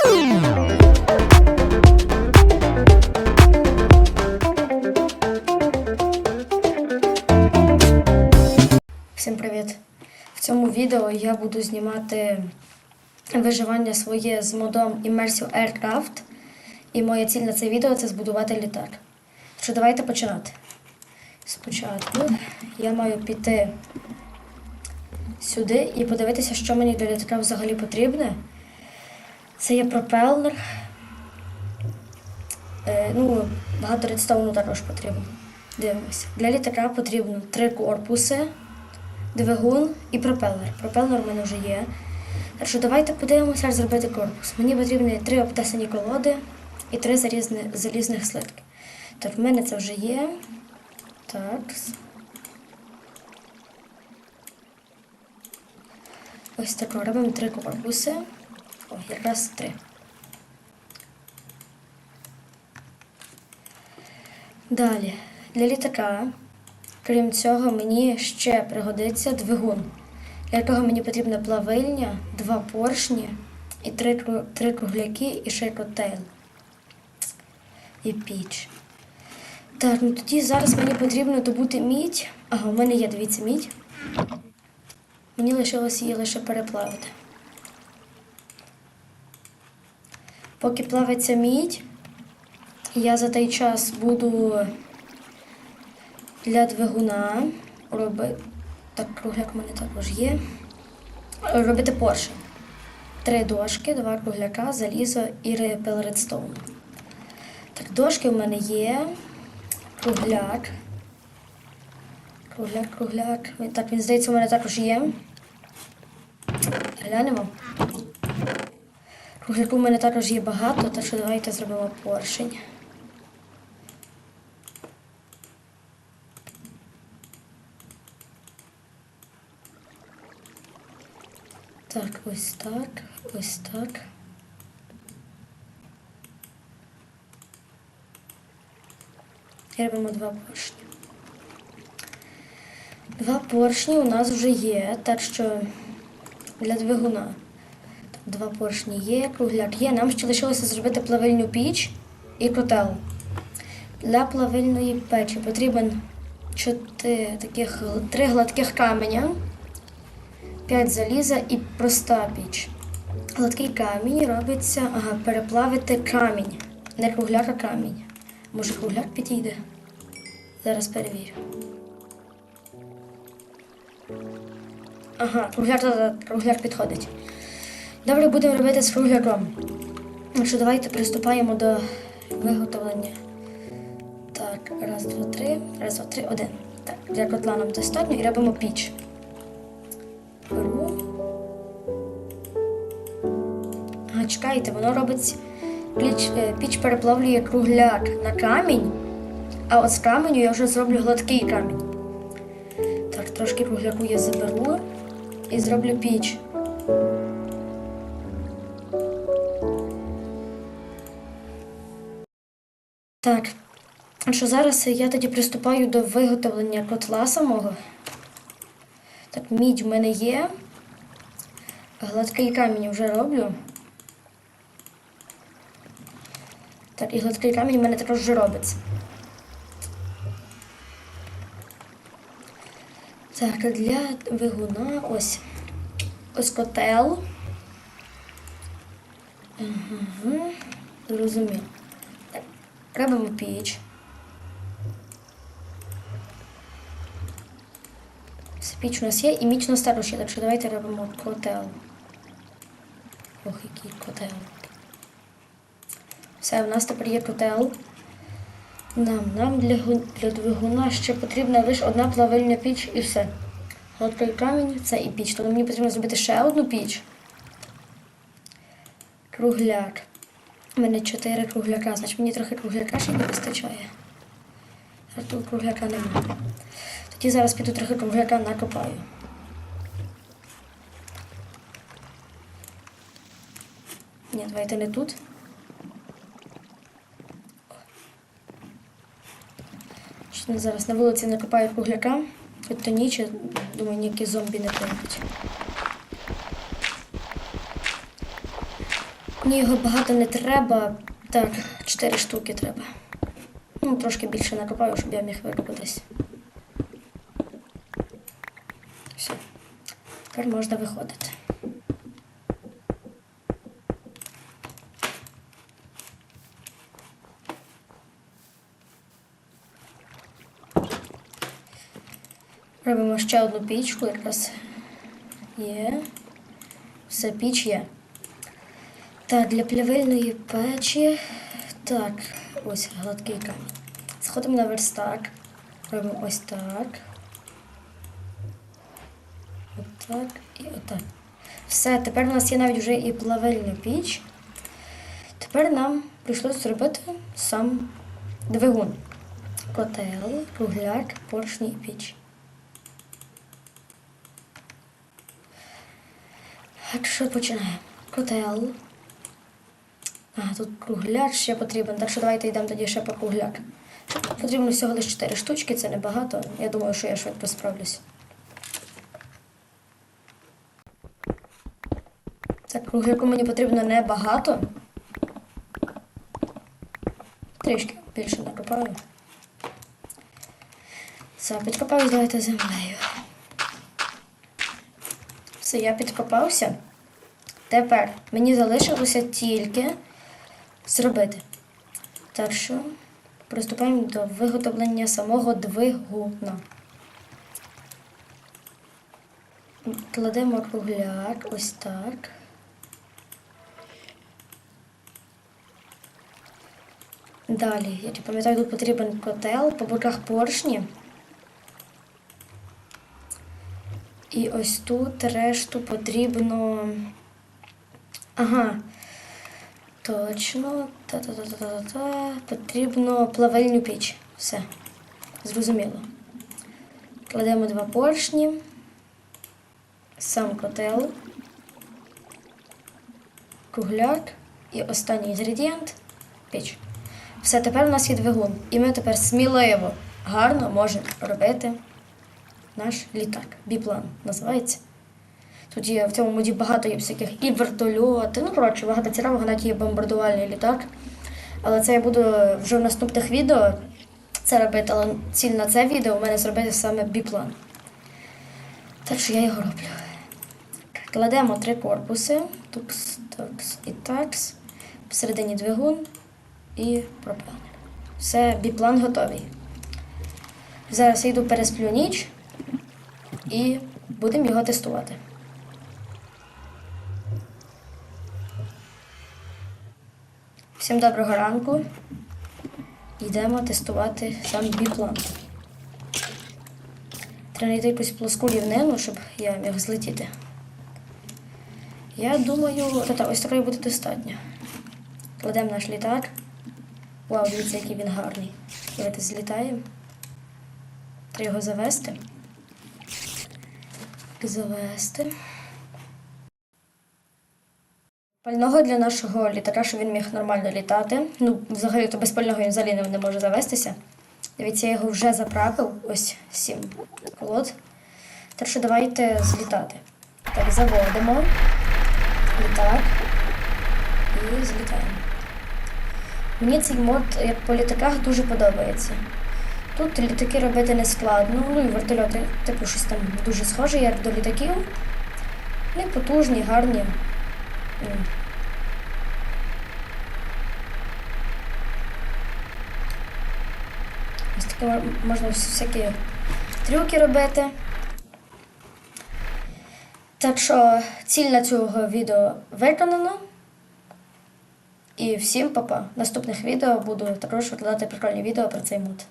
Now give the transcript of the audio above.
Всім привіт! В цьому відео я буду знімати виживання своє з модом Immersive Aircraft. І моя ціль на це відео це збудувати літак. Що давайте починати. Спочатку я маю піти сюди і подивитися, що мені для літака взагалі потрібне. Це є пропелер. Е, ну, багато редстоуну також потрібно. Дивимося. Для літака потрібно три корпуси, двигун і пропелер. Пропелер у мене вже є. Так що давайте подивимося, як зробити корпус. Мені потрібні три обтесані колоди і три залізні, залізних слитки. Так, в мене це вже є. Так. Ось тако. Робимо три корпуси. О, якраз три. Далі. Для літака, крім цього, мені ще пригодиться двигун, для якого мені потрібна плавильня, два поршні і три, три кругляки і ще. І піч. Так, ну тоді зараз мені потрібно добути мідь. Ага, у мене є, дивіться, мідь. Мені лишилось її лише переплавити. Поки плавиться мідь, я за той час буду для двигуна робити. Так, кругляк у мене також є. Робити поршень. Три дошки, два кругляка, залізо і репел редстоун. Так, дошки в мене є. Кругляк. Кругляк, кругляк. Так, він здається, у мене також є. Глянемо. Кругляку в мене також є багато, так що давайте зробимо поршень. Так, ось так, ось так. І робимо два поршні. Два поршні у нас вже є, так що для двигуна. Два поршні є, кругляк є. Нам ще лишилося зробити плавильну піч і котел. Для плавильної печі потрібен чотири таких три гладких каменя. 5 заліза і проста піч. Гладкий камінь робиться, ага, переплавити камінь. Не кругляк, а камінь. Може, кругляк підійде? Зараз перевірю. Ага, та, кругляк підходить. Добре, будемо робити з. Ну що, давайте приступаємо до виготовлення. Так, раз, два, три, раз, два, три, один. Так, для котла нам достатньо і робимо піч. Беру. А, чекайте, воно робить піч, е, піч переплавлює кругляк на камінь, а от з каменю я вже зроблю гладкий камінь. Так, трошки кругляку я заберу і зроблю піч. Так, що зараз я тоді приступаю до виготовлення котла самого. Так, мідь в мене є. Гладкий камінь вже роблю. Так, і гладкий камінь в мене також вже робиться. Так, для двигуна ось ось котел. Угу. Зрозумів. Робимо піч. Піч у нас є і міч у нас також так що давайте робимо котел. Ох, який котел. Все, в нас тепер є котел. Нам, нам для, для двигуна ще потрібна лише одна плавильна піч і все. Гладкий камінь це і піч. Тобто мені потрібно зробити ще одну піч. Кругляк. У мене чотири кругляка, значить мені трохи кругляка ще не вистачає. А тут кругляка немає. Тоді зараз піду трохи кругляка накопаю. Ні, давайте не тут. Зараз на вулиці накопаю кругляка, хоч то ніч, думаю, ніякі зомбі не прийдуть. Мені його багато не треба. Так, 4 штуки треба. Ну, трошки більше накопаю, щоб я міг викопатись. Все. Тепер можна виходити. Робимо ще одну пічку, якраз є. Все, піч є. Так, для плавильної печі. Так, ось гладкий камінь. Сходимо на верстак. Робимо ось так. Отак і отак. Все, тепер у нас є навіть вже і плавильна піч. Тепер нам прийшлося зробити сам двигун. Котел, кругляк, поршні і піч. Так що починаємо. Котел. А, тут кругляк ще потрібен, так що давайте йдемо тоді ще по кругляк. Потрібно всього лише 4 штучки, це небагато. Я думаю, що я швидко справлюсь. Так, кругляку мені потрібно небагато. Трішки більше накопаю. Все, підкопаюсь, давайте землею. Все, я підкопався. Тепер мені залишилося тільки зробити. Так що приступаємо до виготовлення самого двигуна. Кладемо кругляк ось так. Далі, як я пам'ятаю, тут потрібен котел, по боках поршні. І ось тут решту потрібно. Ага. Точно. Та-та-та-та-та-та. Потрібно плавильну піч. Все. Зрозуміло. Кладемо два поршні. Сам котел. Кругляк. І останній інгредієнт піч. Все, тепер у нас є двигун. І ми тепер сміливо, гарно можемо робити наш літак. Біплан називається. Є в цьому моді багато є всяких і вертольоти. Ну, коротше, багато цікавого, навіть є бомбардувальний літак. Але це я буду вже в наступних відео це робити, але ціль на це відео у мене зробити саме біплан. Так що я його роблю. Кладемо три корпуси. Тукс, тукс і такс. Посередині двигун і пропелер. Все, біплан готовий. Зараз я йду пересплю ніч і будемо його тестувати. Всім доброго ранку. Йдемо тестувати сам біплан. Треба знайти якусь плоску рівнину, щоб я міг злетіти. Я думаю, та ось такої буде достатньо. Кладемо наш літак. Вау, дивіться, який він гарний. Давайте злітаємо. Треба його завести. Завести. Пального для нашого літака, щоб він міг нормально літати. Ну, взагалі, то без пального він взагалі не- не може завестися. Дивіться, я його вже заправив. Ось сім колод. Так що давайте злітати. Так, заводимо літак і злітаємо. Мені цей мод, як по літаках, дуже подобається. Тут літаки робити не складно, ну і вертольоти, типу, щось там дуже схоже, як до літаків. Вони потужні, гарні. Ось таке можна всякі трюки робити. Так що ціль на цього відео виконано. І всім па-па. Наступних відео буду також викладати прикольні відео про цей мод.